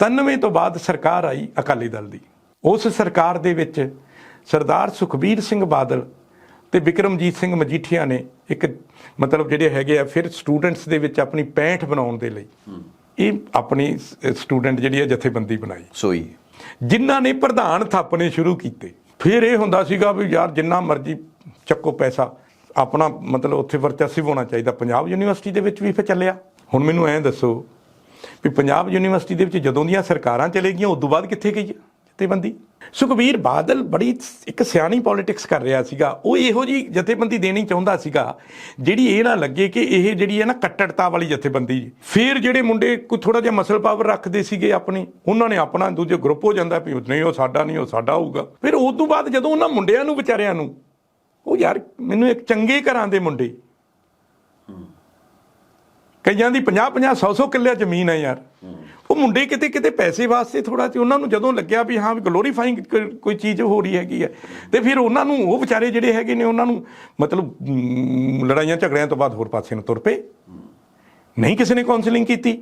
97 ਤੋਂ ਬਾਅਦ ਸਰਕਾਰ ਆਈ ਅਕਾਲੀ ਦਲ ਦੀ। ਉਸ ਸਰਕਾਰ ਦੇ ਵਿੱਚ ਸਰਦਾਰ ਸੁਖਬੀਰ ਸਿੰਘ ਬਾਦਲ ਤੇ ਵਿਕਰਮਜੀਤ ਸਿੰਘ ਮਜੀਠੀਆ ਨੇ ਇੱਕ ਮਤਲਬ ਜਿਹੜੇ ਹੈਗੇ ਆ ਫਿਰ ਸਟੂਡੈਂਟਸ ਦੇ ਵਿੱਚ ਆਪਣੀ ਪੈਂਠ ਬਣਾਉਣ ਦੇ ਲਈ ਇਹ ਆਪਣੀ ਸਟੂਡੈਂਟ ਜਿਹੜੀ ਹੈ ਜਥੇਬੰਦੀ ਬਣਾਈ। ਸੋਈ। ਜਿਨ੍ਹਾਂ ਨੇ ਪ੍ਰਧਾਨ ਥਾਪਣੇ ਸ਼ੁਰੂ ਕੀਤੇ ਫਿਰ ਇਹ ਹੁੰਦਾ ਸੀਗਾ ਵੀ ਯਾਰ ਜਿੰਨਾ ਮਰਜ਼ੀ ਚੱਕੋ ਪੈਸਾ ਆਪਣਾ ਮਤਲਬ ਉੱਥੇ ਵਰਚਸਵ ਹੋਣਾ ਚਾਹੀਦਾ। ਪੰਜਾਬ ਯੂਨੀਵਰਸਿਟੀ ਦੇ ਵਿੱਚ ਵੀ ਫਿਰ ਚੱਲਿਆ। ਹੁਣ ਮੈਨੂੰ ਐਂ ਦੱਸੋ ਵੀ ਪੰਜਾਬ ਯੂਨੀਵਰਸਿਟੀ ਦੇ ਵਿੱਚ ਜਦੋਂ ਦੀਆਂ ਸਰਕਾਰਾਂ ਚਲੇ ਗਈਆਂ ਉਦੋਂ ਬਾਅਦ ਕਿੱਥੇ ਗਈ ਜਥੇਬੰਦੀ? ਸੁਖਬੀਰ ਬਾਦਲ ਬੜੀ ਇੱਕ ਸਿਆਣੀ ਪੋਲਿਟਿਕਸ ਕਰ ਰਿਹਾ ਸੀਗਾ। ਉਹ ਇਹੋ ਜੀ ਜਥੇਬੰਦੀ ਦੇਣੀ ਚਾਹੁੰਦਾ ਸੀਗਾ, ਜਿਹੜੀ ਇਹ ਨਾ ਲੱਗੇ ਕਿ ਇਹ ਜਿਹੜੀ ਹੈ ਨਾ ਕੱਟੜਤਾ ਵਾਲੀ ਜਥੇਬੰਦੀ। ਫਿਰ ਜਿਹੜੇ ਮੁੰਡੇ ਕੋਈ ਥੋੜਾ ਜਿਹਾ ਮਸਲ ਪਾਵਰ ਰੱਖਦੇ ਸੀਗੇ ਆਪਣੀ, ਉਹਨਾਂ ਨੇ ਆਪਣਾ ਦੂਜੇ ਗਰੁੱਪ ਹੋ ਜਾਂਦਾ ਵੀ ਨਹੀਂ, ਉਹ ਸਾਡਾ ਨਹੀਂ, ਉਹ ਸਾਡਾ ਹੋਊਗਾ। ਫਿਰ ਉਸ ਤੋਂ ਬਾਅਦ ਜਦੋਂ ਉਹਨਾਂ ਮੁੰਡਿਆਂ ਨੂੰ, ਵਿਚਾਰਿਆਂ ਨੂੰ, ਉਹ ਯਾਰ ਮੈਨੂੰ ਇੱਕ ਚੰਗੇ ਘਰਾਂ ਦੇ ਮੁੰਡੇ ਕਈਆਂ ਦੀ 50 50 100 100 ਕਿੱਲੇ ਜ਼ਮੀਨ ਹੈ ਯਾਰ। ਉਹ ਮੁੰਡੇ ਕਿਤੇ ਕਿਤੇ ਪੈਸੇ ਵਾਸਤੇ ਥੋੜਾ ਤੇ ਉਹਨਾਂ ਨੂੰ ਜਦੋਂ ਲੱਗਿਆ ਵੀ ਹਾਂ, ਵੀ ਗਲੋਰੀਫਾਈਂਗ ਕੋਈ ਚੀਜ਼ ਹੋ ਰਹੀ ਹੈਗੀ ਹੈ, ਤੇ ਫਿਰ ਉਹਨਾਂ ਨੂੰ, ਉਹ ਵਿਚਾਰੇ ਜਿਹੜੇ ਹੈਗੇ ਨੇ, ਉਹਨਾਂ ਨੂੰ ਮਤਲਬ ਲੜਾਈਆਂ ਝਗੜਿਆਂ ਤੋਂ ਬਾਅਦ ਹੋਰ ਪਾਸੇ ਨੂੰ ਤੁਰ ਪਏ। ਨਹੀਂ ਕਿਸੇ ਨੇ ਕਾਉਂਸਲਿੰਗ ਕੀਤੀ।